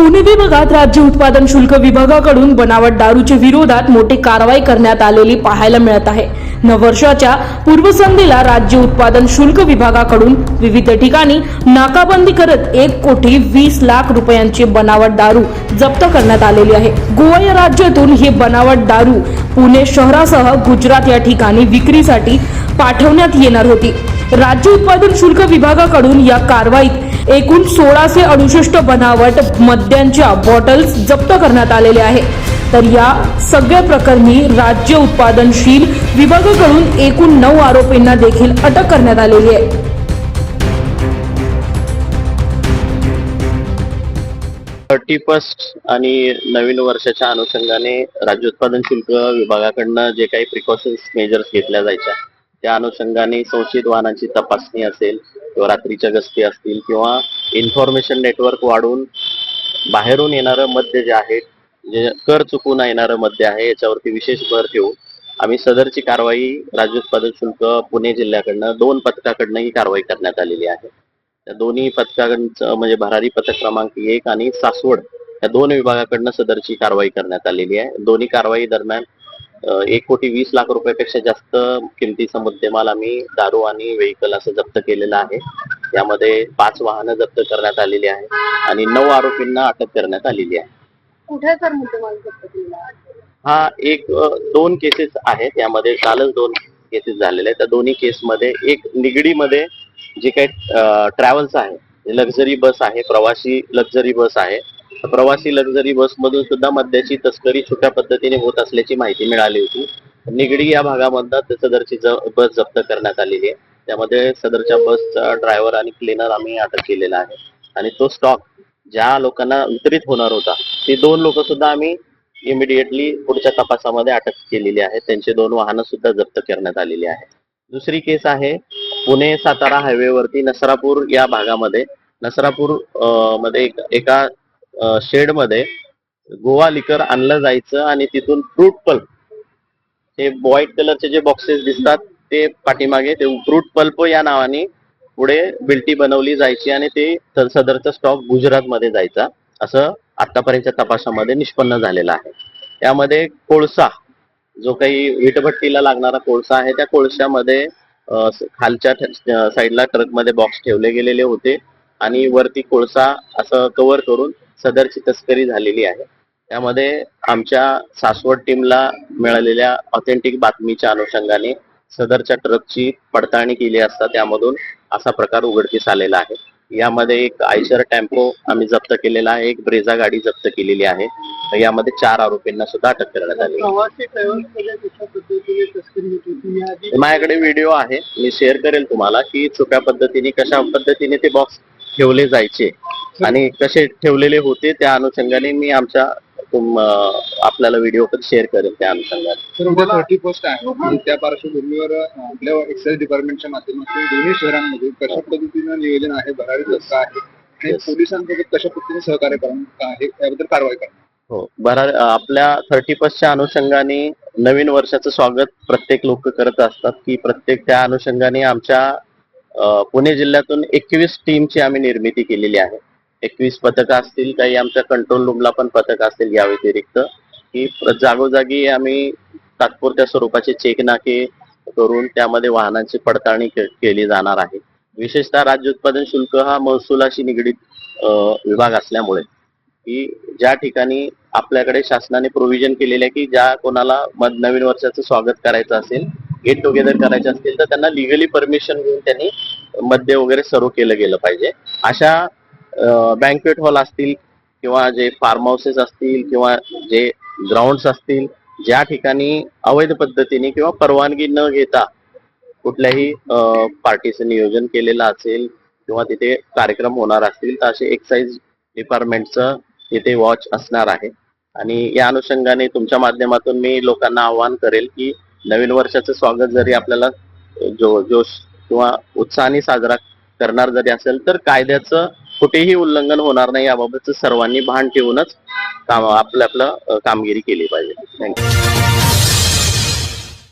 पुणे विभागात राज्य उत्पादन शुल्क विभागाकडून बनावट दारूच्या विरोधात मोठी कारवाई करण्यात आलेली पाहायला मिळत आहे. नववर्षाच्या पूर्वसंध्येला राज्य उत्पादन शुल्क विभागाकडून विविध ठिकाणी नाकाबंदी करत एक कोटी वीस लाख रुपयांची बनावट दारू जप्त करण्यात आलेली आहे. गोवा या राज्यातून ही बनावट दारू पुणे शहरासह गुजरात या ठिकाणी विक्रीसाठी पाठवण्यात येणार होती. राज्य उत्पादन शुल्क विभागाकडून या कारवाईत एकूण सोळाशे अडुसष्ट बनावट मद्यांच्या बॉटल्स जप्त करण्यात आलेल्या आहेत तर या सगळ्या प्रकरणी राज्य उत्पादनशील विभागाकडून एकूण नऊ आरोपींना देखील अटक करण्यात आलेली आहे. थर्टी फर्स्ट आणि नवीन वर्षाच्या अनुषंगाने राज्य उत्पादन शुल्क विभागाकडनं जे काही प्रिकॉशन्स मेजर्स घेतल्या जायच्या त्या अनुषंगाने संशयित वाहनांची तपासणी असेल किंवा रात्रीच्या गस्ती असतील किंवा इन्फॉर्मेशन नेटवर्क वाढून बाहेरून येणारं मद्य जे आहे जे कर चुकून येणारं मद्य आहे याच्यावरती विशेष भर ठेवून आम्ही सदरची कारवाई राज्य उत्पादन शुल्क पुणे जिल्ह्याकडनं दोन पथकाकडनं ही कारवाई करण्यात आलेली आहे. त्या दोन्ही पथकांचं म्हणजे भरारी पथक क्रमांक एक आणि सासवड या दोन विभागाकडनं सदरची कारवाई करण्यात आलेली आहे. दोन्ही कारवाई दरम्यान एक कोटी वीस लाख रुपयापेक्षा जास्त किमतीचा मुद्देमाल आम्ही दारू आणि व्हेकल असं जप्त केलेला आहे. यामध्ये पाच वाहनं जप्त करण्यात आलेली आहे आणि नऊ आरोपींना अटक करण्यात आलेली आहे. कुठे सर मुद्देमाल जप्त केलेला? हा एक दोन केसेस आहेत. यामध्ये कालच दोन केसेस झालेले आहेत. त्या दोन्ही केसमध्ये एक निगडीमध्ये जे काही ट्रॅव्हल्स आहे लक्झरी बस आहे प्रवासी लक्झरी बस आहे प्रवासी लक्झरी बसमधून सुद्धा मद्याची तस्करी छोट्या पद्धतीने होत असल्याची माहिती मिळाली होती. निगडी या भागामधनं सदरची बस जप्त करण्यात आलेली आहे. त्यामध्ये सदरच्या बसचा ड्रायव्हर आणि क्लीनर आम्ही अटक केलेला आहे. आणि तो स्टॉक ज्या लोकांना वितरित होणार होता ते दोन लोक सुद्धा आम्ही इमिडिएटली पुढच्या तपासामध्ये अटक केलेली आहे. त्यांचे दोन वाहनं सुद्धा जप्त करण्यात आलेली आहे. दुसरी केस आहे पुणे सातारा हायवेवरती नसरापूर या भागामध्ये. नसरापूरमध्ये एका शेडमध्ये शेडमध्ये गोवा लिकर आणलं जायचं आणि तिथून फ्रूट पल्प हे व्हाईट कलरचे जे बॉक्सेस दिसतात ते पाठीमागे ते फ्रूट पल्प या नावाने पुढे बिल्टी बनवली जायची आणि ते सदरचा स्टॉक गुजरातमध्ये जायचा. असं आतापर्यंतच्या तपासामध्ये निष्पन्न झालेलं आहे. त्यामध्ये कोळसा जो काही विटभट्टीला लागणारा कोळसा आहे त्या कोळशामध्ये खालच्या साईडला ट्रकमध्ये बॉक्स ठेवले गेलेले होते. आणि वरती कोळसा असं कव्हर करून सदरची तस्करी झालेली आहे. त्यामध्ये आमच्या सासवड टीमला मिळालेल्या ऑथेंटिक बातमीच्या अनुषंगाने सदरच्या ट्रकची पडताळणी केली असता त्यामधून असा प्रकार उघडकीस आलेला आहे. यामध्ये एक आयशर टेम्पो आम्ही जप्त केलेला आहे एक ब्रेझा गाडी जप्त केलेली आहे. यामध्ये चार आरोपींना सुद्धा अटक करण्यात आली. माझ्याकडे व्हिडिओ आहे मी शेअर करेल तुम्हाला की सोप्या पद्धतीने कशा पद्धतीने ते बॉक्स ठेवले जायचे. आणि कसे ठेवलेले होते त्या अनुषंगाने मी आमच्या आपल्याला व्हिडिओ पण शेअर करेल त्या अनुषंगाने. फर्स्ट आहे. आणि त्या पार्श्वभूमीवर आपल्या एक्साइज डिपार्टमेंटच्या माध्यमातून दोन्ही शहरांमध्ये कशा पद्धतीनं नियोजन आहे भरारी दस्ता आहे आणि. पोलिसांसोबत कशा पद्धतीने सहकार्य आहे याबद्दल कारवाई करणं हो. बरा आपल्या थर्टी फर्स्टच्या अनुषंगाने नवीन वर्षाचं स्वागत प्रत्येक लोक करत असतात की प्रत्येक त्या अनुषंगाने आमच्या पुणे जिल्ह्यातून एकवीस टीमची आम्ही निर्मिती केलेली आहे. एकवीस पथकं असतील काही आमच्या कंट्रोल रूमला पण पथक असतील या व्यतिरिक्त. की जागोजागी आम्ही तात्पुरत्या स्वरूपाचे चेक नाके करून त्यामध्ये वाहनांची पडताळणी केली जाणार आहे. विशेषतः राज्य उत्पादन शुल्क हा महसुलाशी निगडीत विभाग असल्यामुळे. की ज्या ठिकाणी आपल्याकडे शासनाने प्रोव्हिजन केलेले आहे की ज्या कोणाला मध नवीन वर्षाचं स्वागत करायचं असेल गेट टुगेदर करायचे असतील तर त्यांना लिगली परमिशन घेऊन त्यांनी मद्य वगैरे सर्व केलं गेलं पाहिजे. अशा बँकवेट हॉल असतील किंवा जे फार्म हाऊसेस असतील किंवा जे ग्राउंड्स असतील ज्या ठिकाणी अवैध पद्धतीने किंवा परवानगी न घेता कुठल्याही पार्टीचं नियोजन केलेलं असेल किंवा तिथे कार्यक्रम होणार असतील तर असे एक्साईज डिपार्टमेंटचं तिथे वॉच असणार आहे. आणि या अनुषंगाने तुमच्या माध्यमातून मी लोकांना आवाहन करेल की नवीन वर्षाचं स्वागत जरी आपल्याला जो जोश किंवा उत्साहाने साजरा करणार जरी असेल तर कायद्याचं कुठेही उल्लंघन होणार नाही याबाबतचं सर्वांनी भान ठेवूनच काम आपलं आपलं कामगिरी केली पाहिजे. थँक्यू